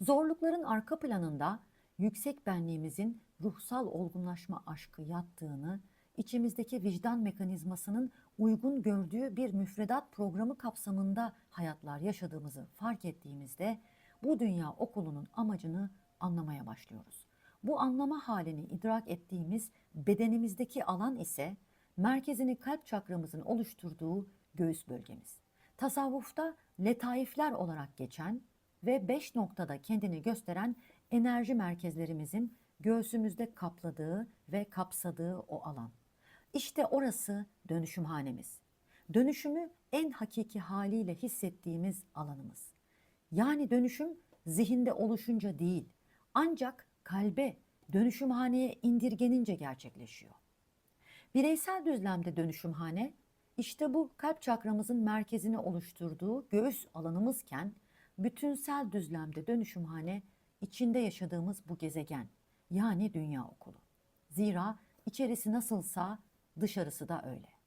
Zorlukların arka planında yüksek benliğimizin ruhsal olgunlaşma aşkı yattığını, içimizdeki vicdan mekanizmasının uygun gördüğü bir müfredat programı kapsamında hayatlar yaşadığımızı fark ettiğimizde bu dünya okulunun amacını anlamaya başlıyoruz. Bu anlama halini idrak ettiğimiz bedenimizdeki alan ise merkezini kalp çakramızın oluşturduğu göğüs bölgemiz. Tasavvufta letaifler olarak geçen ve beş noktada kendini gösteren enerji merkezlerimizin göğsümüzde kapladığı ve kapsadığı o alan. İşte orası dönüşümhanemiz. Dönüşümü en hakiki haliyle hissettiğimiz alanımız. Yani dönüşüm zihinde oluşunca değil, ancak kalbe, dönüşümhaneye indirgenince gerçekleşiyor. Bireysel düzlemde dönüşümhane, işte bu kalp çakramızın merkezini oluşturduğu göğüs alanımızken, bütünsel düzlemde dönüşümhane, içinde yaşadığımız bu gezegen, yani dünya okulu. Zira içerisi nasılsa dışarısı da öyle.